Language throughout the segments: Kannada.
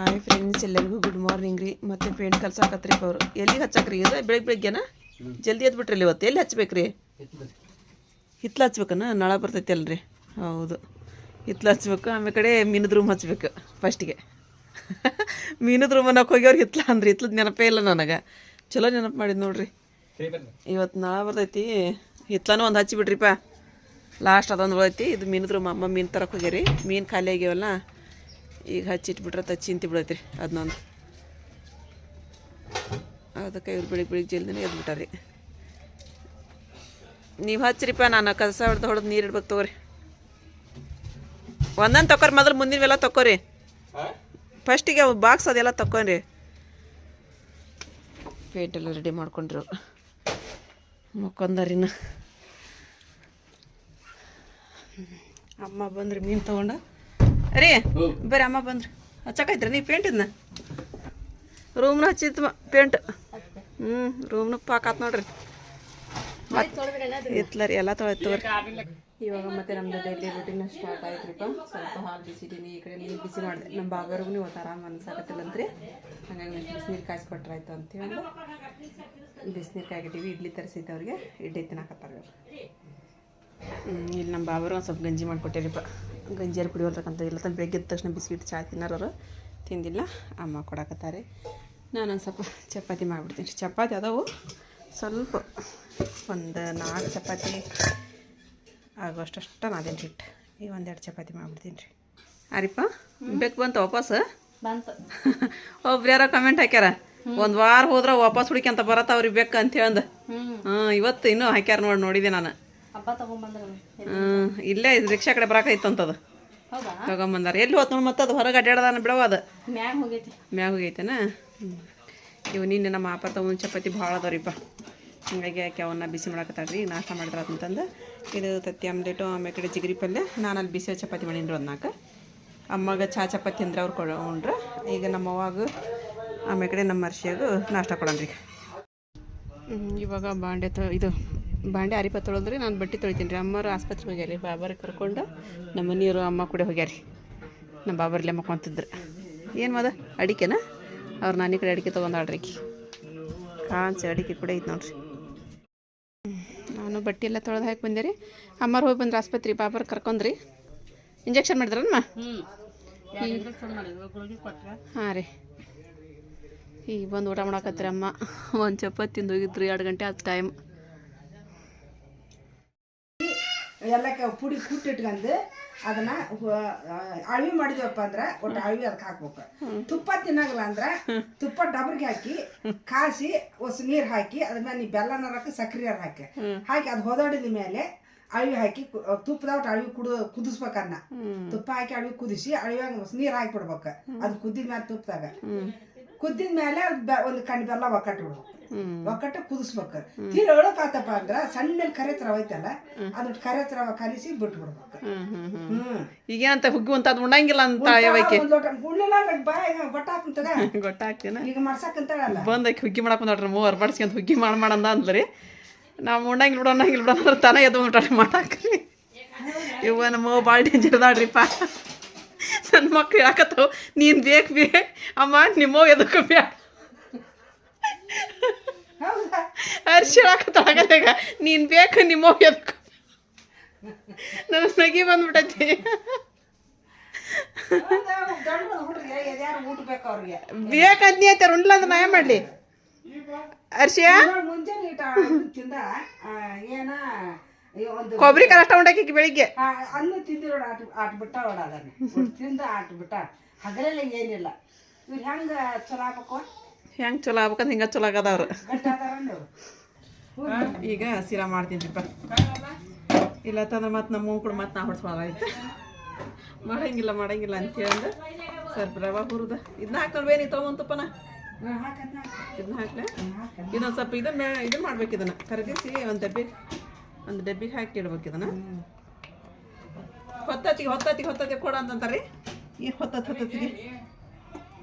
ಹಾಯ್ ಫ್ರೆಂಡ್ಸ್ ಎಲ್ಲರಿಗೂ ಗುಡ್ ಮಾರ್ನಿಂಗ್ ರೀ. ಮತ್ತೆ ಪೇಂಟ್ ಕಲ್ಸಾಕತ್ರಿ ಅವ್ರು. ಎಲ್ಲಿಗೆ ಹಚ್ಚಾಕ್ರಿ ಇದು ಬೆಳಗ್ಗೆ ಬೆಳಗ್ಗೆನ? ಜಲ್ದಿ ಎದ್ಬಿಟ್ರಿ ಇವತ್ತು. ಎಲ್ಲಿ ಹಚ್ಬೇಕ್ರಿ? ಹಿತ್ಲ ಹಚ್ಬೇಕನ? ನಳ ಬರ್ತೈತಿ ಅಲ್ರಿ. ಹೌದು. ಹಿತ್ಲ ಹಚ್ಬೇಕು, ಆಮೇಲೆ ಕಡೆ ಮೀನದ ರೂಮ್ ಹಚ್ಬೇಕು ಫಸ್ಟಿಗೆ ಮೀನದ ರೂಮ್ ಅನ್ನೋಕೆ ಹೋಗ್ಯವ್ರು ಹಿತ್ಲ ಅಂದ್ರಿ. ಹಿತ್ಲದ ನೆನಪೇ ಇಲ್ಲ ನನಗೆ. ಚಲೋ ನೆನಪು ಮಾಡಿದ್ ನೋಡ್ರಿ. ಇವತ್ತು ನಳ ಬರ್ತೈತಿ. ಹಿತ್ಲನೂ ಒಂದು ಹಚ್ಚಿಬಿಡ್ರಿಪ್ಪ ಲಾಸ್ಟ್ ಅದೊಂದು ಐತಿ. ಇದು ಮೀನದ ರೂಮ್ ಅಮ್ಮ ಮೀನು ತರಕ್ಕೆ ಹೋಗ್ಯಾರಿ. ಮೀನು ಖಾಲಿ ಆಗ್ಯಾವಲ್ಲ ಈಗ ಹಚ್ಚಿಟ್ಬಿಟ್ರೆ ತ ಚಿಂತಿ ಬಿಡತ್ತೆ ರೀ ಅದನ್ನೊಂದು ಅದಕ್ಕೆ ಇವ್ರು ಬೆಳಿಗ್ಗೆ ಬೆಳಿಗ್ಗೆ ಜಲ್ದಿನೇ ಎದ್ಬಿಟ್ಟಾರಿ ನೀವು ಹಚ್ಚಿರಿಪ್ಪ ನಾನು ಕಸ ಹೊಡೆದು ಹೊಡೆದು ನೀರು ಇಡ್ಬೇಕು ತಗೋರಿ. ಒಂದೊಂದು ತಕೋರಿ ಮೊದಲು ಮುಂದಿನವೆಲ್ಲ ತಕೋರಿ ಫಸ್ಟಿಗೆ ಬಾಕ್ಸ್ ಅದೆಲ್ಲ ತಕೊಂಡ್ರಿ ಪೇಂಟ್ ಎಲ್ಲ ರೆಡಿ ಮಾಡ್ಕೊಂಡ್ರು. ಮಕ್ಕೊಂದರಿನ ಅಮ್ಮ ಬಂದ್ರಿ ಮೀನು ತಗೊಂಡ? ರೀ ಬರ್ರಿ ಅಮ್ಮ ಬಂದ್ರಿ. ಹಚ್ಚಕೈತ್ರಿ ನೀ ಪೇಂಟ್ ಇದನ್ನ ರೂಮ್ನ ಹಚ್ಚಿತ್ತು ಪೇಂಟ್ ಹ್ಞೂ ರೂಮ್ನ ಪಾಕಾತ್ ನೋಡ್ರಿ. ರೀ ಎಲ್ಲ ತೊಳೆದು ಇವಾಗ ಮತ್ತೆ ನಮ್ದು ಡೈಲಿ ರೂಟೀನ್ ಸ್ಟಾರ್ಟ್ ಆಯ್ತ್ರಿಪ್ಪ. ಸ್ವಲ್ಪ ಹಾಲು ಬಿಸಿದೀನಿ ಈ ಕಡೆ ನೀರು ಬಿಸಿ ಮಾಡಿದೆ. ನಮ್ಮ ಬಾಬರ್ಗೂ ಇವತ್ತು ಆರಾಮ ಅನ್ಸಾಕತ್ತಿಲ್ಲಂತ್ರಿ. ಹಾಗಾಗಿ ಬಿಸಿನೀರು ಕಾಯಿಸ್ಕೊಟ್ರಾಯ್ತು ಅಂತೇಳಿ. ಬಿಸಿನೀರು ಕಾಯ್ಕಿಟ್ಟಿವಿ ಇಡ್ಲಿ ತರಿಸಿದ್ದೆ ಅವ್ರಿಗೆ. ಇಡ್ಲಿ ತಿನ್ನಕತ್ತಾರ ಇಲ್ಲಿ ನಮ್ಮ ಬಾಬರು ಒಂದು ಸ್ವಲ್ಪ ಗಂಜಿ ಮಾಡಿಕೊಟ್ಟಿರಿಪ್ಪ. ಗಂಜಿಯಾರು ಕುಡಿಯೋಲ್ರಕ್ಕಂತ ಇಲ್ಲ ತಂದು ಬೆಳಗ್ಗೆ ಎದ್ದ ತಕ್ಷಣ ಬಿಸ್ಕಿಟ್ ಚಾ ತಿನ್ನೋರು ತಿಂದಿಲ್ಲ ಅಮ್ಮ ಕೊಡಕತ್ತಾರೆ. ನಾನೊಂದು ಸ್ವಲ್ಪ ಚಪಾತಿ ಮಾಡಿಬಿಡ್ತೀನಿ. ಚಪಾತಿ ಅದಾವು. ಸ್ವಲ್ಪ ಒಂದು ನಾಲ್ಕು ಚಪಾತಿ ಆಗೋಷ್ಟಷ್ಟ ನಾದೇನು ಹಿಟ್ಟು ಈ ಒಂದೆರಡು ಚಪಾತಿ ಮಾಡಿಬಿಡ್ತೀನಿ ರೀ. ಅರಿಪ್ಪ ಬೇಕು ಬಂತ ವಾಪಸ್? ಬಂತು. ಒಬ್ರು ಯಾರೋ ಕಮೆಂಟ್ ಹಾಕ್ಯಾರ ಒಂದು ವಾರ ಹೋದ್ರೆ ವಾಪಸ್ ಹುಡುಕ್ಯಂತ ಬರತ್ತವ್ರಿಗೆ ಬೇಕು ಅಂತ ಹೇಳಂದು. ಹಾಂ ಹ್ಞೂ ಇವತ್ತು ಇನ್ನೂ ಹಾಕ್ಯಾರ ನೋಡಿ ನೋಡಿದೆ ನಾನು. ಹ್ಮ್, ಇಲ್ಲೇ ಇದು ರಿಕ್ಷಾ ಕಡೆ ಬರಾಕೈತಂತದ. ಹೌದಾ? ತಗೊಂಬಂದಾರ. ಎಲ್ಲಿ ಹೋತ್ ನೋಡಿ ಮತ್ತದ ಅದು ಹೊರಗೆ ಅಡ್ಡಾಡದಾನ ಬಿಡವ ಅದು. ಮ್ಯಾಗ ಹೋಗೈತಿ. ಮ್ಯಾಗ ಹೋಗೈತನ? ಇವು ನಿನ್ನೆ ನಮ್ಮ ಅಪ್ಪ ತಗೊಂಡು ಚಪಾತಿ ಭಾಳ ಅದಾವ್ರಿಪ್ಪ ಹಿಂಗಾಗಿ ಯಾಕೆ ಅವನ್ನ ಬಿಸಿ ಮಾಡಕತ್ತಾಳ್ರಿ. ಈಗ ನಾಷ್ಟ ಮಾಡಿದ್ರ ಅಂತಂದು. ಇದು ತತ್ತಿ ಆಮ್ಲೆಟು ಆಮೇಲೆ ಕಡೆ ಜಿಗರಿ ಪಲ್ಯ. ನಾನು ಅಲ್ಲಿ ಬಿಸಿ ಚಪಾತಿ ಮಾಡಿನ್ರಿ ಒಂದು ನಾಲ್ಕು ಅಮ್ಮಗೆ ಚಾ ಚಪಾತಿ ಅಂದ್ರೆ ಅವ್ರು ಕೊಡೋಣ್ರ ಈಗ ನಮ್ಮ ಅವ್ವಾಗ ಆಮೇಲೆ ಕಡೆ ನಮ್ಮ ಅರ್ಶಿಯಾಗ ನಾಷ್ಟ ಕೊಡೋಣ್ರಿ ಇವಾಗ ಬಾಂಡೆ ತ ಇದು ಬಾಂಡೆ ಅರಿಪ ತೊಳೆದ್ರಿ ನಾನು ಬಟ್ಟೆ ತೊಳಿತೀನಿ ರೀ. ಅಮ್ಮರು ಆಸ್ಪತ್ರೆಗೆ ಹೋಗ್ಯಾರಿ ಬಾಬರ್ ಕರ್ಕೊಂಡು ನಮ್ಮ ಮನೆಯವರು ಅಮ್ಮ ಕೂಡ ಹೋಗ್ಯಾರಿ ನಮ್ಮ ಬಾಬರ್ಲೆ ಮಕ್ಕೊಂತಿದ್ರು. ಏನು ಮದ? ಅಡಿಕೆನಾ? ಅವ್ರು ನಾನೀ ಕಡೆ ಅಡಿಕೆ ತೊಗೊಂಡಾಳ್ರಿ ಆಕಿ ಕಾಂಚ ಅಡಿಕೆ ಕೂಡ ಐತೆ ನೋಡ್ರಿ. ನಾನು ಬಟ್ಟೆ ಎಲ್ಲ ತೊಳೆದು ಹಾಕಿ ಬಂದೆ ರೀ ಅಮ್ಮರು ಹೋಗಿ ಬಂದ್ರೆ ಆಸ್ಪತ್ರೆ ಬಾಬರ್ ಕರ್ಕೊಂಡ್ರಿ ಇಂಜೆಕ್ಷನ್ ಮಾಡಿದ್ರಮ್ಮ ಹಾಂ ರೀ. ಈಗ ಬಂದು ಊಟ ಮಾಡಕತ್ತೀರಿ ಅಮ್ಮ. ಒಂದು ಚಪಾತಿ ತಿಂದು ಹೋಗಿದ್ರಿ ಎರಡು ಗಂಟೆ ಆದ ಟೈಮ್ ಎಲ್ಲಕ್ಕೆ ಪುಡಿ ಕುಟ್ಟಿಟ್ಕೊಂಡು ಅದನ್ನ ಅಳವಿ ಮಾಡಿದ್ವಪ್ಪ ಅಂದ್ರೆ ಒಟ್ಟು ಅಳವಿ ಅದಕ್ಕೆ ಹಾಕ್ಬೇಕು. ತುಪ್ಪ ತಿನ್ನಾಗಲ್ಲ ಅಂದ್ರೆ ತುಪ್ಪ ಡಬ್ರಿಗೆ ಹಾಕಿ ಕಾಸಿ ಹೊಸ ನೀರು ಹಾಕಿ ಅದ್ರ ಮೇಲೆ ನೀ ಬೆಲ್ಲನ ಹಾಕಿ ಸಕ್ರೆ ಹಾಕಿ. ಹಾಕಿ ಅದು ಹೊದಾಡಿದ ಮೇಲೆ ಅಳವಿ ಹಾಕಿ ತುಪ್ಪದ ಒಟ್ಟು ಅಳವಿ ಕುಡ ಕುದಿಸ್ಬೇಕನ್ನ ತುಪ್ಪ ಹಾಕಿ ಅಳವಿ ಕುದಿಸಿ ಅಳವಿಯಾಗ ಹೊಸ ನೀರ್ ಹಾಕಿ ಬಿಡ್ಬೇಕು. ಅದು ಕುದ್ದಿದ ಮೇಲೆ ತುಪ್ಪದಾಗ ಕುದ್ದಿದ ಮೇಲೆ ಒಂದು ಕಣ್ಣು ಬೆಲ್ಲ ಒಕ್ಕಟ್ಟು ಬಿಡ್ಬೇಕು ಒಕ್ಕಟ್ಟು ಕುದಿಸ್ಬೇಕು ತೀರ ಆತಪ್ಪ ಅಂದ್ರ ಸಣ್ಣ ಕರೆ ತರ ಐತಲ್ಲ ಅದ್ರ ಕರೆ ತರ ಕಲಿಸಿ ಬಿಟ್ಬಿಡ್ಬೇಕು. ಹ್ಮ್ ಈಗೇನಂತ ಹುಗ್ಗಿ ಅಂತ ಅದು ಉಣ್ಣಂಗಿಲ್ಲ ಅಂತ ಯಾವಕ್ಕೆ ಈಗ ಮಾಡ್ಸಕ್ಕಂತಾಳಲ್ಲ ಬಂದಕ್ಕೆ ಹುಗ್ಗಿ ಮಾಡಕ್ ನೋಡ್ರಿ ಮೂವರು ಬಡ್ಸ್ಕೊಂತ ಹುಗ್ಗಿ ಮಾಡ್ ಮಾಡಂದ ಅಂದ್ರಿ ನಾವು ಉಣ್ಣಂಗಿಲ್ಲ ಬಿಡೋ ಅನ್ನಂಗಿಲ್ಲ ಬಿಡೋ ಅಂದ್ರೆ ತನ ಎದ್ದು ಊಟ ಮಾಡಾಕ್ರಿ ಇವ ನಮ್ಮ ಭಾಳ ಡೇಂಜರ್ ಅದಾಳ್ರಿಪ್ಪ. ನನ್ನ ಮಕ್ಳು ಯಾಕತ್ತವ? ನೀನ್ ಬೇಕು ಬೇ ಅಮ್ಮ ನಿಮ್ಮ ಎದಕ್ಕೆ ಬ್ಯಾ ಹೌದಾ ಅರ್ಶಿ ಹೇಳಕತ್ತಾಗ ನೀನು ಬೇಕು, ನಿಮ್ಮ ಎದಕ್ಕೆ ನನ್ನ ನಗಿ ಬಂದ್ಬಿಟ್ಟೈತಿ. ಹೌದಾ? ಗಂಡು ಹುಡ್ರಿಗೆ ಎದ್ಯಾರು ಊಟ ಬೇಕು ಅವ್ರಿಗೆ ಬೇಕಂತ ಐತೆ ಉಂಡ್ಲ ಅಂದ್ರೆ ನಾ ಏನು ಮಾಡ್ಲಿ. ಅರ್ಶಿಯ ಕೊಬ್ಬರಿ ಕಷ್ಟ ಉಂಡಾಕಿ ಬೆಳಿಗ್ಗೆ. ಅನ್ನ ತಿಂದಿರೋಡ ಆಟ ಆಟ ಬಿಟ್ಟ ನೋಡ ಅದನ್ನ. ತಿಂದ ಆಟ ಬಿಟ್ಟ. ಹಗಲೆಲ್ಲ ಏನಿಲ್ಲ. ಇವ್ರು ಹೆಂಗ ಚಲೋ ಆಗ್ಬೇಕು ಹೆಂಗ್ ಚಲೋ ಆಗ್ಬೇಕಂತ ಹಿಂಗ ಚಲೋ ಆಗದವ್ರು. ಈಗ ಸಿರಾ ಮಾಡ್ತೀನಿಪ್ಪ ಇಲ್ಲ ತಂದ್ರೆ ಮತ್ತೆ ನಮ್ಮ ಕೂಡ ಮತ್ತೆ ನಾ ಹೊಡ್ಸ್ಬಾರ್ದಾಯ್ತು ಮಾಡಂಗಿಲ್ಲ ಮಾಡಂಗಿಲ್ಲ ಅಂತ ಹೇಳಂದು. ಸ್ವಲ್ಪ ರವೆ ಹುರಿದ. ಇದನ್ನ ಹಾಕೊಂಡ್ಬೇ ನೀ. ತೊಗೊಂತಪ್ಪನ ಇದನ್ನ ಹಾಕ್ಲೆ? ಇನ್ನೊಂದು ಸ್ವಲ್ಪ ಇದನ್ನ ಇದನ್ನ ಮಾಡ್ಬೇಕು ಇದನ್ನ. ಕರಗಿಸಿ ಒಂದು ಡಬ್ಬಿ ಒಂದು ಡಬ್ಬಿಗೆ ಹಾಕಿ ಇಡ್ಬೇಕು ಇದನ್ನ. ಹೊತ್ತತ್ತಿಗೆ ಹೊತ್ತತ್ತಿಗೆ ಹೊತ್ತತ್ತಿಗೆ ಕೊಡ ಅಂತಂತಾರೆ ಈ ಹೊತ್ತತ್ತು ಹೊತ್ತತ್ತಿಗೆ.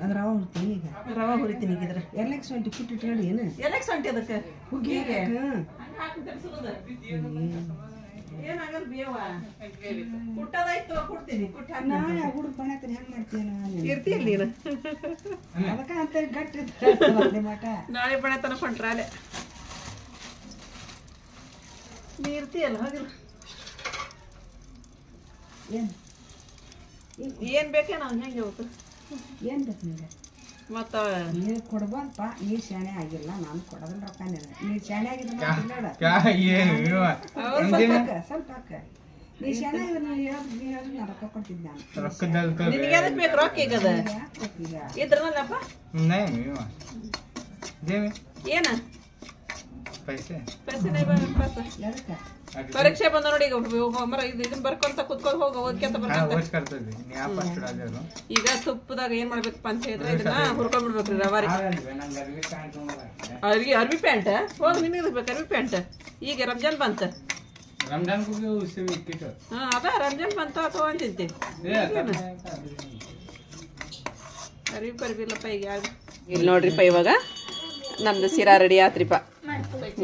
ಅದ್ರ ರವ ಹುರಿತೀನಿ ಈಗ. ರವೆ ಹುರಿತೀನಿ ಈಗ ಇದ್ರ ಎಲ್ಲಕ್ಕೆ ಸೊಂಟಿ ಪುಟ್ಟಿ ಇಟ್ಕೊಂಡು ಏನು? ಎಲ್ಲಕ್ಕೆ ಸೊಂಟಿ ಅದಕ್ಕೆ? ಹುಗ್ಗಿ ಕುಟ್ಟ ನಾಳೆ ಹುಡುಗ ಹೆಂಗ್ ಮಾಡ್ತೀಯ ನಾನು? ಅದಕ್ಕ ಅಂತ ಗಟ್ಟಿ ಇರ್ತಾರೆ ಮಠ ನಾಳೆ ಬಣೆ ತನಕ ಹೊಂಟ್ರಾಲೆ ನೀ ಇರ್ತೀಯಲ್ಲ ಹಾಗಿಲ್ಲ. ಏನು? ಏನ್ ಹೆಂಗೆ ಹೋಗ್ತು ಏನು ಬೇಕು ನಿಮಗೆ ಮತ್ತು ನೀರು ಕೊಡ್ಬೋದಪ್ಪ ನೀರು ಶಾಣೆ ಆಗಿಲ್ಲ ನಾನು ಕೊಡೋದಿಲ್ಲ ರೊಕ್ಕ ನೀರು ಶಾಣೆ ಆಗಿದ್ರೆ ಸ್ವಲ್ಪ ಹಾಕ ನೀ ಶಾಣೆ ಆಗಿದ್ರೆ ನಾನು ನೀ ರೊಕ್ಕ ಕೊಡ್ತಿದ್ದೆ ನಾನು. ನಿನಗೆ ಅದಕ್ಕೆ ಏನ? ಪೈಸೆ. ಪೈಸೆ ಪೈಸೆ. ಎದಕ್ಕೆ? ಪರೀಕ್ಷೆ ಬಂದ ನೋಡಿ ಈಗ ಹೋಮರ ಇದನ್ನ ಬರ್ಕೊಂತ ಕುತ್ಕೊಂಡು ಹೋಗ ಓದ್ಕೊಂತ ಬರ್ಕೊಂತ. ಈಗ ತುಪ್ಪದಾಗ ಏನ್ ಮಾಡ್ಬೇಕು ಅಂತ ಇದನ್ನ ಇದನ್ನ ಹುರ್ಕೊಂಡ್ಬಿಡ್ಬೇಕ್ರಿ ರವಾರಿ. ಅರ್ವಿ? ಅರ್ವಿ ಪ್ಯಾಂಟ್ ಹೋಗಿ ನಿಮಗೆ ಇರ್ಬೇಕು ಅರ್ವಿ ಪ್ಯಾಂಟ್. ಈಗ ರಂಜಾನ್ ಬಂತ? ರಂಜಾನ್ ಹಾ ಅದ ರಂಜಾನ್ ಬಂತ ಅಥವಾ ಅಂತಿಂತಿ ಅರ್ವಿ ಬರ್ಬಿಲ್ಲಪ್ಪ ಈಗ ಇಲ್ಲಿ ನೋಡ್ರಿಪ್ಪ ಇವಾಗ. ನಮ್ದು ಸಿರಾ ರೆಡಿ ಆತ್ರಿಪ್ಪ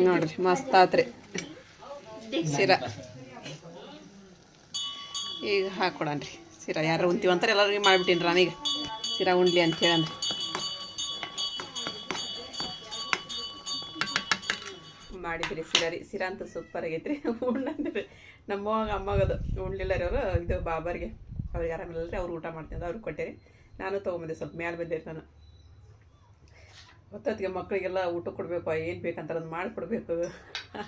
ನೋಡ್ರಿ ಮಸ್ತ್ ಆತ್ರಿ. ಸಿರಾ. ಈಗ ಹಾಕೊಡನ್ರಿ. ಸಿರಾ, ಯಾರು ಅಂತಾರೆ ಎಲ್ಲರಿಗೂ ಮಾಡಿಬಿಟ್ಟಿನಿ ನಾನೀಗ. ಸಿರಾ ಉಂಡ್ಲಿ ಅಂತ ಹೇಳನ್ರಿ. ಮಾಡಿದ್ರಿ ಸಿರಾ ರೀ ಸಿರಾ ಅಂತ ಸೂಪರ್ ಆಗೈತ್ರಿ. ಉಣ್ಣಂದ್ರಿ ನಮ್ಮ ಅಮ್ಮಗದು. ಉಣ್ಲಿಲ್ಲ ರೀ ಅವರು. ಇದು ಬಾಬರ್ಗೆ. ಅವ್ರಿಗೆ ಆರಾಮಿಲ್ಲ ರೀ, ಅವ್ರು ಊಟ ಮಾಡ್ತಿದ್ದ ಅವ್ರಿಗೆ ಕೊಟ್ಟೇರಿ ನಾನು ತೊಗೊಂಬಂದೆ ಸ್ವಲ್ಪ ಮ್ಯಾಲೆ ಬಂದಿರಿ ನಾನು. ಹೊತ್ತೊತ್ತಿಗೆ ಮಕ್ಕಳಿಗೆಲ್ಲ ಊಟ ಕೊಡಬೇಕು, ಏನು ಬೇಕಂತಾರೆ ಅದು ಮಾಡಿಕೊಡ್ಬೇಕು.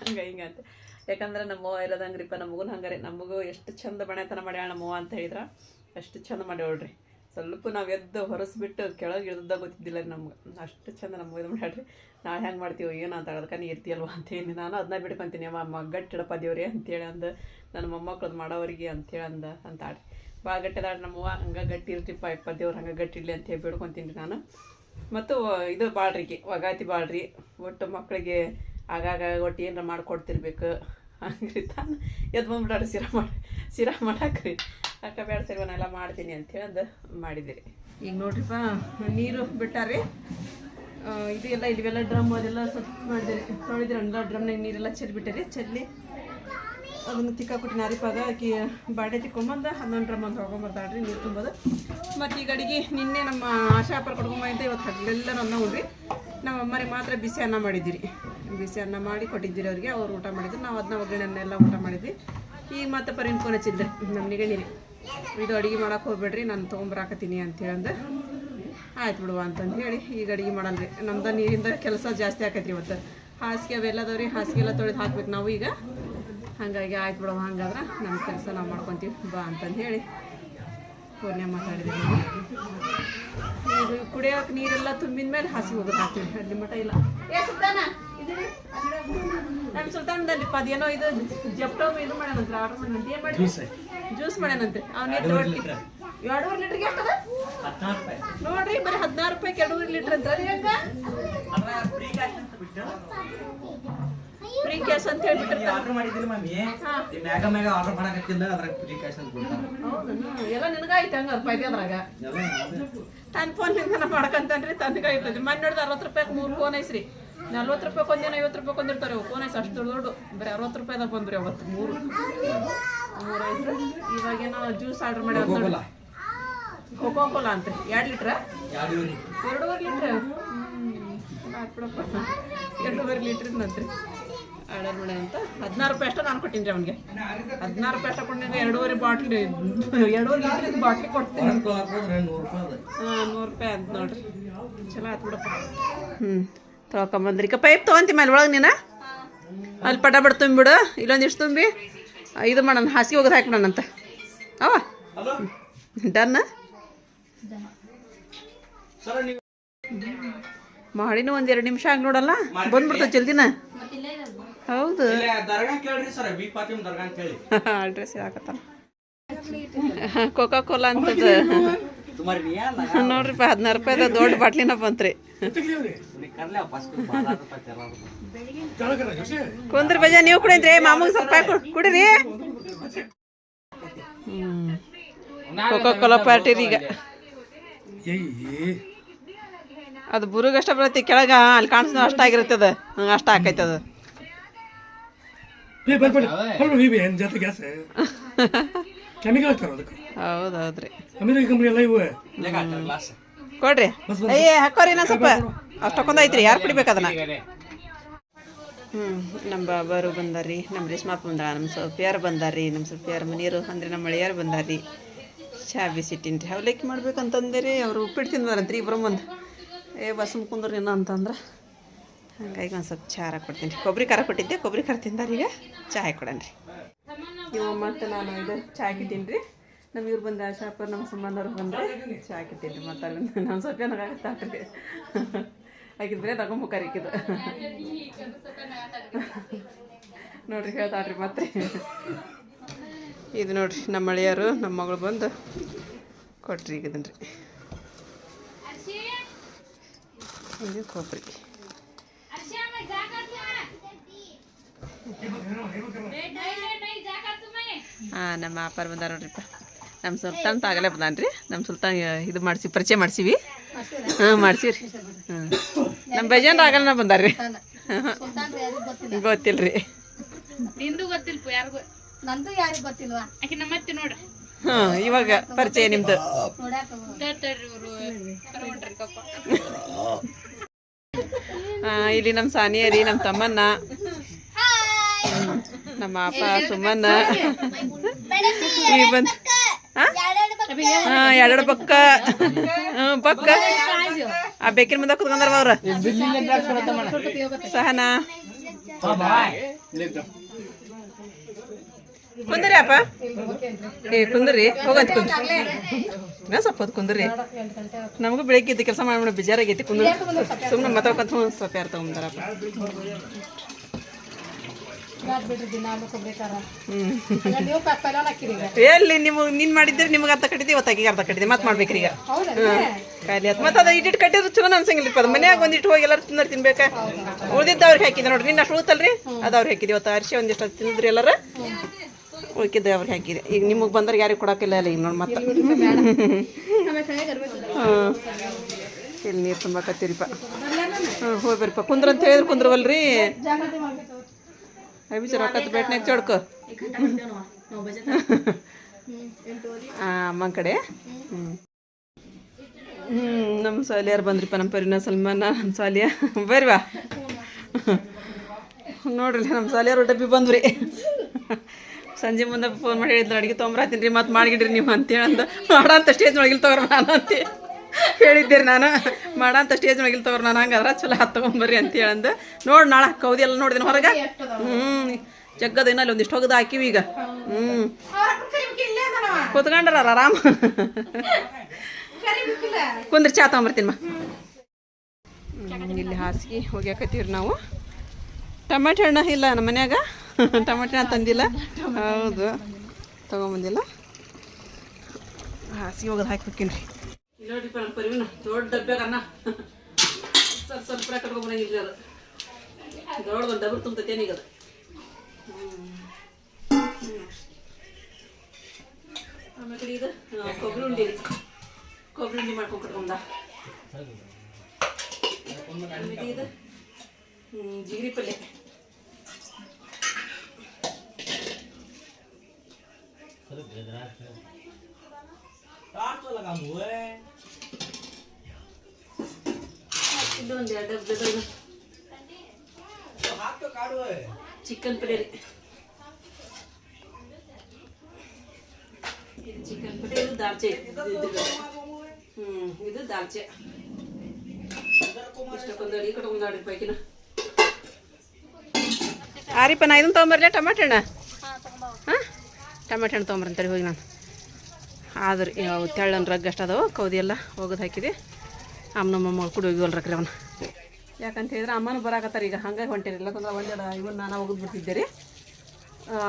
ಹಂಗೆ ಹಿಂಗೆ ಅಂತ. ಯಾಕಂದ್ರೆ ನಮ್ಮವ್ವ ಇರೋದಂಗ್ರಿಪ್ಪ ನಮಗೂ ಹಂಗಾರೆ ನಮಗೂ ಎಷ್ಟು ಚಂದ ಬಣೆತನ ಮಾಡ್ಯಾಳ ನಮ್ಮವ್ವ ಅಂತ ಹೇಳಿದ್ರೆ ಅಷ್ಟು ಚಂದ ಮಾಡ್ಯಾಳ್ರಿ ಸ್ವಲ್ಪ ನಾವು ಎದ್ದು ಹೊರಸ್ಬಿಟ್ಟು ಕೆಳಗೆ ಇಳ್ದಾಗ ಗೊತ್ತಿದ್ದಿಲ್ಲ ರೀ ನಮ್ಗೆ. ಅಷ್ಟು ಚಂದ ನಮ್ಗೆ ಇದು ಮಾಡ್ಯಾಳ್ರಿ ನಾಳೆ ಹೆಂಗೆ ಮಾಡ್ತೀವಿ ಏನು ಅಂತ ಅದಕ್ಕೆ ನೀ ಇರ್ತೀಯಲ್ವ ಅಂತೇಳಿ ನಾನು ಅದನ್ನ ಬಿಡ್ಕೊಂತೀನಿ ಅಮ್ಮ ಗಟ್ಟಿಡಪ್ಪ ದೇವ್ರಿ ಅಂತೇಳಿ ಅಂದ. ನನ್ನ ಮೊಮ್ಮಕ್ಳದ್ದು ಮಾಡೋರಿಗೆ ಅಂತೇಳಿ ಅಂದ ಅಂತಾಳ್ರಿ ಭಾಳ ಗಟ್ಟಿದಾಡ್ರಿ ನಮ್ಮವ್ವ ಹಂಗೆ ಗಟ್ಟಿ ಇರ್ತೀಪ್ಪ ಇಪ್ಪ ದೇವ್ರು ಹಂಗೆ ಗಟ್ಟಿ ಇಡ್ಲಿ ಅಂತ ಹೇಳಿ ಬೇಡ್ಕೊತೀನಿ ನಾನು. ಮತ್ತು ಇದು ಬಾಳ್ರಿಗೆ ಒಗಾತಿ ಬಾಳ್ರಿ. ಒಟ್ಟು ಮಕ್ಕಳಿಗೆ ಆಗಾಗ ಒಟ್ಟು ಏನಾರ ಮಾಡ್ಕೊಡ್ತಿರ್ಬೇಕು. ಹಂಗ್ರಿ ತಾನು ಎದ್ದು ಬಂದ್ಬಿಟ್ಟಾರೆ ಸಿರಾ ಮಾಡಿ ಸಿರಾ ಮಾಡಾಕ್ರಿ. ಅಕ್ಕ ಬೇಡ ಸರಿ ಮಾಡ್ತೀನಿ ಅಂತೇಳಿ ಅಂದು ಮಾಡಿದಿರಿ. ಈಗ ನೋಡ್ರಿಪ್ಪ ನೀರು ಬಿಟ್ಟಾರಿ ಇದು ಎಲ್ಲ ಇಲ್ವೆಲ್ಲ ಡ್ರಮ್ ಅದೆಲ್ಲ ಸ್ವಲ್ಪ ಮಾಡಿದಿರಿ ಎಲ್ಲ ಡ್ರಮ್ನಾಗ ನೀರೆಲ್ಲ ಚೆಲ್ಬಿಟ್ಟಿರಿ ಚೆಲ್ಲಿ ಅದನ್ನು ತಿಕ್ಕಾಕೊಟ್ಟು ಅರಿಪಾಗ ಆಕಿ ಬಾಡೆ ತಿಕ್ಕೊಂಬಂದು ಹನ್ನೊಂದು ಡ್ರಮ್ ಅಂತ ಹೋಗೊಂಬರ್ತಾಳ್ರಿ ನೀರು ತುಂಬೋದು. ಮತ್ತು ಈಗ ಅಡಿಗೆ ನಿನ್ನೆ ನಮ್ಮ ಆಶಾಪರ್ ಕೊಡ್ಕೊಂಬಂದ ಇವತ್ತು ಹಗಲೆಲ್ಲ ನನ್ನ ಉಣ್ರಿ ನಮ್ಮ ಅಮ್ಮರಿಗೆ ಮಾತ್ರ ಬಿಸಿ ಅನ್ನ ಮಾಡಿದ್ದೀರಿ. ಬಿಸಿ ಅನ್ನ ಮಾಡಿ ಕೊಟ್ಟಿದ್ದೀರಿ ಅವ್ರಿಗೆ. ಅವ್ರು ಊಟ ಮಾಡಿದ್ರು. ನಾವು ಅದನ್ನ ಒಗ್ಗರಣೆ ಎಲ್ಲ ಊಟ ಮಾಡಿದ್ವಿ. ಈಗ ಮತ್ತೆ ಪರಿನ್ ಫೋನ್ ಹಚ್ಚಿದ್ದೆ ನಮ್ಮ ನಿಗಣಿರಿ ಇದು ಅಡುಗೆ ಮಾಡೋಕೆ ಹೋಗ್ಬೇಡ್ರಿ. ನಾನು ತೊಗೊಂಬರಾಕತ್ತೀನಿ ಅಂತ ಹೇಳಂದು. ಆಯ್ತು ಬಿಡುವ ಅಂತಂದು ಹೇಳಿ. ಈಗ ಅಡುಗೆ ಮಾಡಲ್ರಿ. ನಮ್ದು ನೀರಿಂದ ಕೆಲಸ ಜಾಸ್ತಿ ಆಕೈತ್ರಿ ಇವತ್ತು. ಹಾಸಿಗೆ ಅವೆಲ್ಲ ಅದಾವ್ರಿ. ಹಾಸಿಗೆ ಎಲ್ಲ ತೊಳೆದು ಹಾಕ್ಬೇಕು ನಾವು ಈಗ. ಹಾಗಾಗಿ ಆಯ್ತು ಬಿಡುವ. ಹಂಗಾದ್ರೆ ನಮ್ಮ ಕೆಲಸ ನಾವು ಮಾಡ್ಕೊತೀವಿ. ಬಾ ಅಂತಂದು ಹೇಳಿ. ಫೋನ್ಯಾಗ ಮಾತಾಡಿದ್ವಿ ಇದು ಕುಡಿಯೋಕೆ ನೀರೆಲ್ಲ ತುಂಬಿದ ಮೇಲೆ ಹಾಸಿ ಹೋಗೋದು ಹಾಕ್ತೀವಿ ಅಲ್ಲಿ ಮಠ ಇಲ್ಲ. ಏ ಸುಲ್ತಾನ ನಮ್ಮ ಸುಲ್ತಾನದಲ್ಲಿಪ್ಪ ಅದೇನೋ ಇದು ಜಪ್ಟೋ ಇದು ಮಾಡ್ಯಾನಂತ್ರ ಆರ್ಡರ್ ಮಾಡ್ಯಾನಂತ ಏನು ಮಾಡಿ ಜ್ಯೂಸ್ ಮಾಡ್ಯಾನಂತೆ ಅವ್ನು ಎರಡೂವರೆ ಲೀಟ್ರಿಗೆ ಎಷ್ಟದ? ನೋಡ್ರಿ ಬರೀ ಹದಿನಾರು ರೂಪಾಯಿ ಎರಡೂವರೆ ಲೀಟ್ರ್ ಅಂತ. ಫ್ರೀ ಕ್ಯಾಶ್ ಅಂತ ಹೇಳ್ಬಿಟ್ಟಿರ್ತಾರೆ ಆರ್ಡರ್ ಮಾಡಿದ್ದಿಲ್ಲ ಮಮ್ಮಿ ಈ ಮ್ಯಾಗ ಮ್ಯಾಗ ಆರ್ಡರ್ ಮಾಡಕತ್ತಿಲ್ಲ ಅದ್ರಾಗ ಫ್ರೀ ಕ್ಯಾಶ್ ಅಂತ ಕೊಡ್ತಾರೆ ಎಲ್ಲ ನಿನಗಾಯ್ತು ಹಂಗ ರೂಪಾಯಿ ಅದ್ರಾಗ. ಎಲ್ಲ ನಮ್ದೇ. ತನ್ನ ಫೋನ್ನಿಂದ ಮಾಡ್ಕಂತಾನ್ರಿ ತಂದಗಾಯ್ತದ್ರಿ ಮೊನ್ನೆ ನೋಡಿದ ಅರವತ್ತು ರೂಪಾಯಿಗೆ ಮೂರು ಫೋನ್ ಐಸ್ರಿ. ನಲ್ವತ್ತು ರೂಪಾಯಿ ಒಂದಿನ ಐವತ್ತು ರೂಪಾಯಿ ಒಂದಿರ್ತಾರೆ ಫೋನ್ ಐಸ್ ಅಷ್ಟು ದೊಡ್ಡ ದೊಡ್ಡ. ಬರೀ ಅರವತ್ತು ರೂಪಾಯಿದಾಗ ಬಂದ್ರಿ ಅವತ್ತು ಮೂರು. ಮೂರು ಐಸ್ರಿ. ಇವಾಗೇನೋ ಜ್ಯೂಸ್ ಆರ್ಡರ್ ಮಾಡಿ. ಕೋಕೋ ಕೋಲಾ ಅಂತ ಎರಡು ಲೀಟ್ರ? ಎರಡೂವರೆ ಲೀಟ್ರ್. ಎರಡೂವರೆ ಲೀಟ್ರ್? ನಂತ್ರಿ. ಆರ್ಡರ್ ಮಾಡಿ ಅಂತ. ಹದಿನಾರು ರೂಪಾಯಿ ಅಷ್ಟ ನಾನು ಕೊಟ್ಟಿನಿ ರೀ ಅವ್ನಿಗೆ. ಹದಿನಾರು ರೂಪಾಯಿ ಅಷ್ಟೇ ಕೊಟ್ಟಿನಿ ಎರಡೂವರೆ ಬಾಟ್ಲಿ ಎರಡೂವರೆ ಲೀಟ್ರ್ ಬಾಟ್ಲಿ ಕೊಡ್ತೀನಿ. ಹಾಂ ನೂರು ರೂಪಾಯಿ ಅಂತ ನೋಡ್ರಿ. ಚಲೋ ಆಯ್ತು ಬಿಡಪ್ಪ. ಹ್ಞೂ ತೊಳ್ಕೊಂಬಂದ್ರಿ ಕ ಪೈಪ್ ತೊಗೊಂತಿ ಮೇಲೆ ಒಳಗೆ ನೀನು? ಅಲ್ಲಿ ಪಟ ಬಡ್ ತುಂಬಿಬಿಡು. ಇಲ್ಲೊಂದಿಷ್ಟು ತುಂಬಿ ಇದು ಮಾಡೋಣ ಹಾಸಿಗೆ ಹೋಗೋದು ಹಾಕ್ಬಿಡೋಣಂತ ಅವ? ಡನ್ ಮಾಡಿನೂ ಒಂದು ಎರಡು ನಿಮಿಷ ಆಗಿ ನೋಡಲ್ಲ? ಬಂದ್ಬಿಡ್ತ ಜಲ್ದಿನ? ಹೌದು. ಇಲ್ಲ ದರ್ಗಾ ಕೇಳ್ರಿ ಸರ್ ಬಿ ಪಾತಿಮ್ ದರ್ಗಾ ಅಂತ ಹೇಳಿ. ಅಡ್ರೆಸ್ ಹಾಕತ್ತಾನ ಕೋಕಾ ಕೋಲಾ ಅಂತದ ನೋಡ್ರಿಪ್ಪ ಹದಿನಾರು ರೂಪಾಯಿದ ದೊಡ್ಡ ಬಾಟ್ಲಿನ ಬಂತ್ರಿ. ರೂಪಾಯಿ ಕುಂದ್ರ ಬಜ ನೀವು ಕುಡಿದ್ರಿ ಮಾಮೂಗ್ ಸ್ವಲ್ಪ ಕುಡಿರಿ. ಕೋಕಾ ಕೋಲಾ ಪಾರ್ಟಿ ರೀ ಈಗ. ಅದು ಬುರುಗಷ್ಟ ಬರತ್ತಿ ಕೆಳಗ ಅಲ್ಲಿ ಕಾಣಿಸ್ದು ಅಷ್ಟ ಆಗಿರ್ತದ ಹಂಗೆ ಅಷ್ಟ ಆಕೈತೆ ಅದು ಬೇ ಬರ್ ಬರ್ ಹೊರಡು ಬಿ ಏನು ಜೊತೆ ಗ್ಯಾಸ್? ಕೆಮಿಕಲ್ ಹಾಕ್ತಾರ ಅದಕ್ಕೆ ಹೌದು ಹೌದ್ರಿ ಅಮೇರಿಕ ಕಂಪ್ನಿ ಎಲ್ಲ ಇವು ಗ್ಲಾಸ್ ಕೊಡ್ರಿ. ಅಯ್ಯ ಹಾಕೋರಿ ನಾ ಸ್ವಲ್ಪ. ಅಷ್ಟಕ್ಕೊಂದು ಐತ್ರಿ ಯಾರು ಕುಡಿಬೇಕು ಅದನ್ನ? ಹ್ಞೂ ನಮ್ಮ ಬಾಬಾರು ಬಂದಾರಿ ನಮ್ಮ ರೇಷ್ಮಾಪ್ ಬಂದಾರ ನಮ್ಮ ಸೊಪ್ಪಿಯಾರು ಬಂದಾರಿ ನಮ್ಮ ಸೊಪ್ಪಿಯಾರ ಮನೆಯವರು ಅಂದ್ರೆ ನಮ್ಮ ಮಳೆಯಾರು ಬಂದಾರಿ ಚಾ ಬಿಸಿಟ್ಟಿನ್ರಿ. ರೀ ಅವಲಕ್ಕಿ ಮಾಡ್ಬೇಕಂತಂದೆ ರೀ ಅವರು ಉಪ್ಪಿಟ್ಟು ತಿಂದಾರಂತ್ರಿ ಇಬ್ಬರು ಬಂದು ಏ ಬಸ್ ಮುಕುಂದ್ರಿ ಏನೋ ಅಂತಂದ್ರೆ. ಹಂಗಾಗಿ ಒಂದು ಸ್ವಲ್ಪ ಚಾರ ಕೊಡ್ತೀನಿ ರೀ. ಕೊಬ್ಬರಿ ಖಾರ ಕೊಟ್ಟಿದ್ದೆ. ಕೊಬ್ಬರಿ ಖಾರ ತಿಂದಾರ ಈಗ ಚಾಯ್ ಹಾಕಿ ಕೊಡೋಣ ರೀ. ಇವ ಮತ್ತು ನಾನು ಇದು ಚಾಯ್ ಹಾಕಿದ್ದೀನಿ ರೀ. ನಮ್ಮ ಇವ್ರು ಬಂದು ಶಾಪರ್ ನಮ್ಮ ಸಂಬಂಧವ್ರು ಬಂದರೆ ಚಾಯ್ ಹಾಕಿದ್ದೀನಿ ರೀ ಮತ್ತು ಅಲ್ಲಿಂದ ನಮ್ಮ ಸ್ವಲ್ಪ ಜನ ಹಾಕಿದ್ರೆ ತಗೊಂಬುಕ್ಕ ರೀಕಿದು ನೋಡ್ರಿ ಹೇಳ್ತಾಳ್ರಿ ಮತ್ತೆ. ಇದು ನೋಡ್ರಿ ನಮ್ಮ ಅಳಿಯರು ನಮ್ಮ ಮಗಳು ಬಂದು ಕೊಟ್ರಿ ಈಗ ಇದನ್ನ ರೀ. ಇದು ಕೊಬ್ಬರಿ ಹಾಂ ನಮ್ಮ ಅಪ್ಪಾರ ಬಂದಾರ ನೋಡ್ರಿಪ್ಪ ನಮ್ಮ ಸುಲ್ತಾನ್ ತಾಗಲೇ ಬಂದಾನ್ರಿ. ರೀ ನಮ್ಮ ಸುಲ್ತಾನ್ ಇದು ಮಾಡಿಸಿ ಪರಿಚಯ ಮಾಡಿಸಿವಿ. ಹಾಂ ಮಾಡ್ಸೀವಿ ರೀ ಹ್ಞೂ ನಮ್ಮ ಬೇಜಾನ್ ಆಗಲ್ಲ ಬಂದಾರ ರೀ ಗೊತ್ತಿಲ್ಲ ರೀ ನಿಂದು ಗೊತ್ತಿಲ್ಪ ಯಾರಿಗೂ? ನಂದು ಯಾರಿಗೂ ಗೊತ್ತಿಲ್ವಾ? ಆಕೆ ನಮ್ಮತ್ತೆ ನೋಡ್ರಿ ಹಾಂ ಇವಾಗ ಪರಿಚಯ ನಿಮ್ದು. ಇಲ್ಲಿ ನಮ್ಮ ಸಾನಿಯ ರೀ ನಮ್ಮ ತಮ್ಮನ್ನ. ನಮ್ಮ ಅಪ್ಪ ಸುಮ್ಮನ ಈ ಬಂದ್ ಹಾ? ಎರಡೆರಡು ಪಕ್ಕ. ಪಕ್ಕ. ಆ ಬೇಕಿನ ಮುಂದೆ ಕುತ್ಕೊಂಡಾರ ಅವ್ರ. ಸಹನಾ. ಕುಂದ್ರಿ ಅಪ್ಪ. ಏ ಕುಂದ್ರಿ. ಹೋಗಂತ ಕುಂದ್ರಿ. ನಾ ಸ್ವಲ್ಪ ಹೊತ್ತು ಕುಂದ್ರಿ. ನಮಗೂ ಬೆಳಿಗ್ಗೆ ಇದ್ದು ಕೆಲಸ ಮಾಡ್ಬಿಡ ಬೇಜಾರಾಗೈತಿ ಕುಂದ್ರಿ. ಸುಮ್ಮನೆ ಮಾತಾಡ್ಕೊಂತ ಹ್ಞೂ ಸ್ವಲ್ಪ ಯಾರು ತಗೊಂಬಂದಾರಪ್ಪ ಬಿಡ್ರಿ ದಿನಾಲು ಕೊಬ್ರಿಕಾರ ಹ್ಞೂ ನೀವು ಪೆಲ್ಲನ್ ಹಾಕಿರಿ ಈಗ ಎಲ್ಲಿ ನಿಮಗೆ ನೀನು ಮಾಡಿದ್ರೆ ನಿಮ್ಗೆ ಅರ್ಥ ಕಟ್ಟಿದ್ದೆ ಇವತ್ತ ಆಕಿಗೆ ಅರ್ಧ ಕಟ್ಟಿದೆ. ಮತ್ತೆ ಮಾಡ್ಬೇಕ್ರಿ ಈಗ. ಖಾಲಿ ಆಯ್ತು ಮತ್ತೆ ಅದು ಇಟ್ಟಿಟ್ಟು ಕಟ್ಟಿದ್ರು ಚಲೋ ಅನ್ಸಂಗಿಲ್ಲಪ್ಪ ಅದು ಮನ್ಯಾಗ ಒಂದಿಟ್ಟು ಹೋಗಿ ಎಲ್ಲಾರು ತಿಂದ್ರೆ ತಿನ್ಬೇಕಾ. ಉಳ್ದಿದ್ದು ಅವ್ರಿಗೆ ಹಾಕಿದ್ದೆ ನೋಡ್ರಿ. ನಿನ್ನ ಅಷ್ಟು ಉಳ್ತಲ್ರಿ ಅದು ಅವ್ರಿಗೆ ಹಾಕಿದೆ. ಇವತ್ತು ಅರಿಶಿ ಒಂದಿಷ್ಟು ತಿಂದ್ರಿ ಎಲ್ಲಾರ? ಉಳ್ಕಿದ್ದು ಅವ್ರಿಗೆ ಹಾಕಿದೆ. ಈಗ ನಿಮಗೆ ಬಂದ್ರೆ ಯಾರಿಗೆ ಕೊಡೋಕ್ಕಿಲ್ಲ ಅಲ್ಲ ಈಗ ನೋಡಿ ಮತ್ತೆ. ಹಾಂ ಇಲ್ಲಿ ನೀರು ತುಂಬಾಕತ್ತೀರಿಪ್ಪ. ಹಾಂ ಹೋಗಿ ಬರ್ರಿಪ್ಪ ಕುಂದ್ರ ಅಂತ ಹೇಳಿದ್ರೆ ಕುಂದ್ರವಲ್ರಿ. ಅಭಿಚ ರೊಕ್ಕದ ಬೇಟ್ನಾಗ ಚಡ್ಕೊ. ಹಾಂ ಅಮ್ಮನ ಕಡೆ? ಹ್ಞೂ ಹ್ಞೂ ನಮ್ಮ ಸಾಲಿಯಾರು ಬಂದ್ರಿಪ್ಪ ನಮ್ಮ ಪರಿನ ಸಲ್ಮಾನ ನಮ್ಮ ಸಾಲಿಯ. ಬರ್ವಾ ನೋಡ್ರಿ ನಮ್ಮ ಸಾಲಿಯಾರು ಡಬ್ಬಿ ಬಂದ್ರಿ. ಸಂಜೆ ಮುಂದೆ ಫೋನ್ ಮಾಡಿ ಹೇಳಿದ್ರು ಅಡುಗೆ ತೊಗೊಂಬರತ್ತೀನಿ ರೀ ಮತ್ತೆ ಮಾಡಿಗಿಡ್ರಿ ನೀವು ಅಂತೇಳಿ ಅಂದ. ಮಾಡಂತ ಸ್ಟೇಜ್ ಒಳಗಿಲ್ ತಗೋರ ನಾನು ಅಂತ. ಹೇಳಿದ್ದೆ ರೀ ನಾನು ಮಾಡಂತ ಸ್ಟೇಜ್ ಮಗಿಲ್ ತಗೋರ್ ನಾನು, ಹಂಗಾದ್ರೆ ಚಲೋ ಹತ್ತು ತೊಗೊಂಬರ್ರಿ ಅಂತ ಹೇಳಂದು. ನೋಡಿ ನಾಳೆ ಕೌದಿ ಎಲ್ಲ ನೋಡಿದಿನ ಹೊರಗೆ? ಹ್ಞೂ ಜಗ್ಗದ ಇನ್ನಲ್ಲಿ ಒಂದಿಷ್ಟು ಹೋಗದ ಹಾಕಿವಿ ಈಗ. ಹ್ಞೂ ಕೂತ್ಕೊಂಡ್ರ ಆರಾಮ? ಕುಂದ್ರ ಚಾ ತಗೊಂಬರ್ತೀನಿ ಮಾ. ಇಲ್ಲಿ ಹಾಸಿಗೆ ಹೋಗ್ಯಾಕತ್ತೀವ್ರಿ ನಾವು. ಟಮಾಟೆ ಹಣ್ಣು ಇಲ್ಲ ನಮ್ಮ ಮನ್ಯಾಗ. ಟಮಾಟೆ ಹಣ್ಣು ತಂದಿಲ್ಲ. ಹೌದು. ತೊಗೊಂಬಂದಿಲ್ಲ. ಹಾಸಿಗೆ ಹೋಗೋದು ಹಾಕಿ ರೀ ನೋಡಿಪ್ಪ ನಮ್ಮ ಪರಿವಿನ ದೊಡ್ಡ ಡಬ್ಬೆ ಅನ್ನ. ಸ್ವಲ್ಪ ಸ್ವಲ್ಪ ಕಟ್ಕೊಂಬರಂಗಿಲ್ಲ ಅದು. ದೊಡ್ಡದೊಂದು ಡಬ್ಬರ್ ತುಂಬತೈತೆ ಏನೀಗ ಅದು. ಆಮೇಲೆ ಇದು ಕೊಬ್ಬರಿ ಉಂಡಿ ಕೊಬ್ಬರಿ ಉಂಡಿ ಮಾಡ್ಕೊಂಡು ಕಟ್ಕೊಂಡ ಆಮೇಲೆ ಇದು ಜಿಗಿರಿ ಪಲ್ಯ. ಇದು ಚಿಕನ್ ಪಲ್ಯ ರೀ. ಇದು ಚಿಕನ್ ಪಲ್ಯ ಇದು ದಾಲ್ಚೆ. ಹ್ಞೂ ಇದು ದಾಲ್ಚೆ. ಇಷ್ಟಕ್ಕೊಂದು ಪೈಕಿನ. ಆರಿಪ್ಪ, ನಾ ಇದನ್ನ ತೊಗೊಂಬರ್ಲೇ? ಟಮಾಟೆ ಹಣ್ಣ? ಹಾಂ? ಟಮಾಟೆ ಹಣ್ಣು ಅಂತೇಳಿ ಹೋಗಿ ನಾನು. ಆದ್ರೆ ಯಾವ ತೆಳ್ಳನ ರಗ್ ಅಷ್ಟು ಅದಾವ, ಕೌದಿ ಎಲ್ಲ ಹೋಗೋದು ಹಾಕಿದೆ. ಅಮ್ಮನ ಮೊಮ್ಮಗಳು ಕೂಡ ಹೋಗಿವಲ್ರಕ್ರಿ ಅವನ. ಯಾಕಂತ ಹೇಳಿದ್ರೆ ಅಮ್ಮನೂ ಬರಾಕತ್ತಾರ ಈಗ ಹಂಗಾಗಿ ಹೊಂಟಿರಿ. ಇಲ್ಲಕಂದ್ರೆ ಒಂದೆರಡು ಇವನ್ನ ನಾನು ಹೋಗಿ ಬಿಡ್ತಿದ್ದೆ ರೀ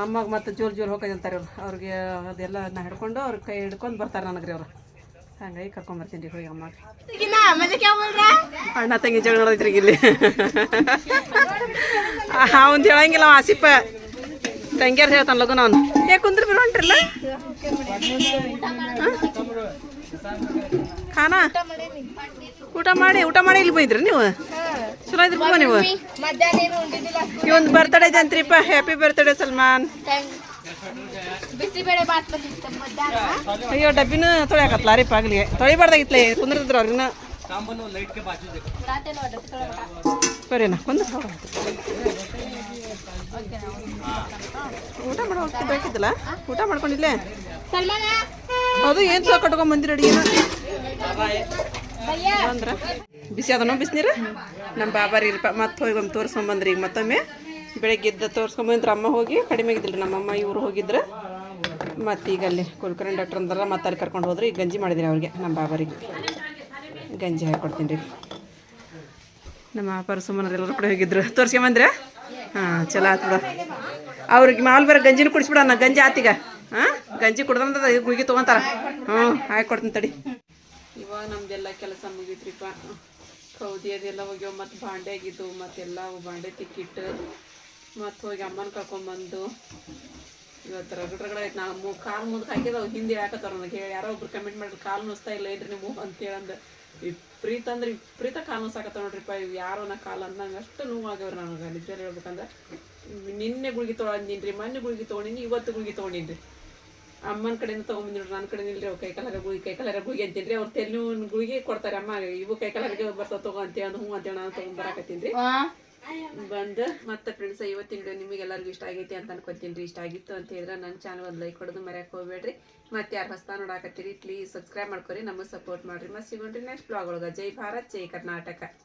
ಅಮ್ಮಗೆ ಮತ್ತೆ ಜೋರು ಜೋರು ಹೋಗೋದು ಅಂತಾರೆ ಅವ್ರು ಅವ್ರಿಗೆ ಅದೆಲ್ಲ ನಾ ಹಿಡ್ಕೊಂಡು ಅವ್ರ ಕೈ ಹಿಡ್ಕೊಂಡು ಬರ್ತಾರೆ ನನಗೆ ರೀ ಅವ್ರು. ಹಂಗಾಗಿ ಕರ್ಕೊಂಬರ್ತೀನಿ ರೀ ಹೋಗಿ ಅಮ್ಮಗೆ. ಅಣ್ಣ ತಂಗಿ ಜಗಳ ನೋಡಿದ್ರಿ ಇಲ್ಲಿ. ಅವ್ನು ಹೇಳಂಗಿಲ್ಲ ಅವ ಆಸಿಪ ತಂಗಿಯರ್ ಹೇಳ್ತಾನ ಲಗು ಅವನು. ಏ ಕುಂದ್ರ ಬಿಡು ಹೊಂಟ್ರಿಲ್ಲ ಖಾನಾ? ಊಟ ಮಾಡಿ ಊಟ ಮಾಡಿ ಇಲ್ಲಿ ಬೈದ್ರಿ ನೀವು? ಚಲೋ ಇದ್ರಪ್ಪ ನೀವು. ಇವೊಂದು ಬರ್ತಡೇ ಜಂತ್ರಿಪ್ಪ ಹ್ಯಾಪಿ ಬರ್ತಡೇ ಸಲ್ಮಾನ್. ಅಯ್ಯೋ, ಡಬ್ಬಿನ ತೊಳ್ಯಾಕತ್ಲ ರೀ ಪಾಗ್ಲಿಗೆ ತೊಳಿಬಾರ್ದಾಗಿತ್ಲೆ ಕುಂದ್ರದ್ರ ನೋಡ್ರಿ ಬರೀನಾ ಕುಂದ್ರ. ಊಟ ಮಾಡೋ ಬೇಕಿತ್ತಲ್ಲ? ಊಟ ಮಾಡ್ಕೊಂಡಿಲ್ಲೇ ಹೌದು ಏನು ಸಹ ಕಟ್ಕೊಂಡ್ ಬಂದಿರ ಅಡಿಗೆನ ಅಂದ್ರ ಬಿಸಿ ಅದನೋ ಬಿಸಿನೀರು? ನಮ್ಮ ಬಾಬಾರಿ ಇರಪ್ಪ ಮತ್ತೆ ಹೋಗಿ ಬಂದು ತೋರಿಸ್ಕೊಂಬಂದ್ರಿ ಈಗ ಮತ್ತೊಮ್ಮೆ ಬೆಳಗ್ಗೆ ಎದ್ದು ತೋರಿಸ್ಕೊಂಬಂದ್ರೆ ಅಮ್ಮ ಹೋಗಿ, ಕಡಿಮೆ ಆಗಿದ್ದಿಲ್ಲ ನಮ್ಮಮ್ಮ ಇವರು ಹೋಗಿದ್ರು. ಮತ್ತು ಈಗ ಅಲ್ಲಿ ಕುಲ್ಕರ್ಣಿ ಡಾಕ್ಟರ್ ಅಂದ್ರ ಮತ್ತೆ ಅಲ್ಲಿ ಕರ್ಕೊಂಡು ಹೋದ್ರೆ. ಈಗ ಗಂಜಿ ಮಾಡಿದ್ರಿ ಅವ್ರಿಗೆ ನಮ್ಮ ಬಾಬಾರಿಗೆ. ಗಂಜಿ ಹಾಕೊಡ್ತೀನಿ ನಮ್ಮ ಅಪ್ಪಾರ ಸುಮ್ಮನೆ ಎಲ್ಲರೂ ಕೂಡ ಹೋಗಿದ್ರು. ತೋರ್ಸ್ಕೊಂಬಂದ್ರೆ ಹಾಂ, ಚಲೋ ಆತು ಬಿಡ. ಅವ್ರಿಗೆ ಮಾಲ್ ಬೇರೆ ಗಂಜಿನ ಕುಡಿಸ್ಬಿಡ ನಾ ಗಂಜಿ ಆತೀಗ ಹಾಂ? ಗಂಜಿ ಕುಡ್ದಂತ ಗುಳಿಗೆ ತೊಗೊಂತಾರ. ಹ್ಞೂ ಹಾಕಿ ಕೊಡ್ತೀನಿ ತಡಿ. ಇವಾಗ ನಮ್ದೆಲ್ಲ ಕೆಲಸ ಮುಗಿತ್ರಿಪ್ಪ. ಕೌದಿ ಅದೆಲ್ಲ ಹೋಗ್ಯವ, ಮತ್ತು ಬಾಂಡೆ ಆಗಿದ್ದು ಮತ್ತೆಲ್ಲ ಬಾಂಡೆ ತಿಕ್ಕಿಟ್ಟು, ಮತ್ತು ಹೋಗಿ ಅಮ್ಮನ ಕರ್ಕೊಂಬಂದು. ಇವತ್ತು ರಗಡ್ ರಗಡ ಆಯ್ತು ನಾ ಮೂ ಕಾಲು ಮುಂದಕ್ಕೆ ಹಾಕಿದವು, ಹಿಂದೆ ಹಾಕತ್ತಾರ ನನಗೆ ಹೇಳಿ ಯಾರೋ ಒಬ್ರು ಕಮೆಂಟ್ ಮಾಡಿದ್ರು, ಕಾಲು ನುಸ್ತಾ ಇಲ್ಲ ಏನ್ರಿ ನೀವು ಅಂತೇಳಂದು ವಿಪರೀತ ಅಂದ್ರೆ ವಿಪ್ರೀತ ಕಾಲು ನೋಸಾಕತ್ತ ನೋಡ್ರಿಪ್ಪ, ಇವು ಯಾರೋ ನಾ ಕಾಲು ಅಂದಂಗೆ ಅಷ್ಟು ನೋವಾಗ್ಯವ್ರಿ ನನಗೆ ನಿಜ ಹೇಳ್ಬೇಕಂದ್ರೆ. ನಿನ್ನೆ ಗುಳಿಗೆ ತೊಗೊಂಡಿನ್ರಿ ಮೊನ್ನೆ ಗುಳಿಗೆ ತೊಗೊಂಡಿನಿ, ಇವತ್ತು ಗುಳಿಗೆ ತೊಗೊಂಡಿನ್ರಿ. ಅಮ್ಮನ ಕಡೆಯಿಂದ ತೊಗೊಂಬಂದಿದ್ರು ನನ್ನ ಕಡೆ ನಿಲ್ರಿ ಅವು ಕೈಕಾಲರ ಗುಳಿಗೆ ಕೈಕಾಲರ ಗುಳಿಗೆ ಅಂತೀನಿ ಅವ್ರು ತೆಲು ಗುಳಿಗೆ ಕೊಡ್ತಾರೆ ಅಮ್ಮ ಇವು ಕೈಕಾಲರಿಗೆ ಬರ್ತಾವ ತಗೋ ಅಂತೇಳಿ ಅಂದ್ ಹ್ಞೂ ಅಂತೇಳಿ ನಾನು ರೀ ಬಂದು ಮತ್ತೆ ಫ್ರೆಂಡ್ಸ್ ಇವತ್ತಿನ ವಿಡಿಯೋ ನಿಮಗೆಲ್ಲರಿಗೂ ಇಷ್ಟ ಆಗೈತಿ ಅಂತ ಅನ್ಕೊತೀನಿ ರೀ ಇಷ್ಟ ಆಗಿತ್ತು ಅಂತ ಹೇಳಿದ್ರೆ ನನ್ನ ಚಾನಲ್ ಒಂದು ಲೈಕ್ ಕೊಡೋದು ಮರ್ಯಾಕೆ ಹೋಗ್ಬೇಡ್ರಿ. ಮತ್ತೆ ಯಾರು ಹೊಸ ನೋಡಾಕತ್ತೀರಿ ಪ್ಲೀಸ್ ಸಬ್ಸ್ಕ್ರೈಬ್ ಮಾಡ್ಕೊರಿ ನಮಗೆ ಸಪೋರ್ಟ್ ಮಾಡ್ರಿ. ಮತ್ತೆ ಸಿಗೋಣ್ರಿ ನೆಕ್ಸ್ಟ್ ಬ್ಲಾಗ್ ಒಳಗೆ. ಜೈ ಭಾರತ್ ಜೈ ಕರ್ನಾಟಕ.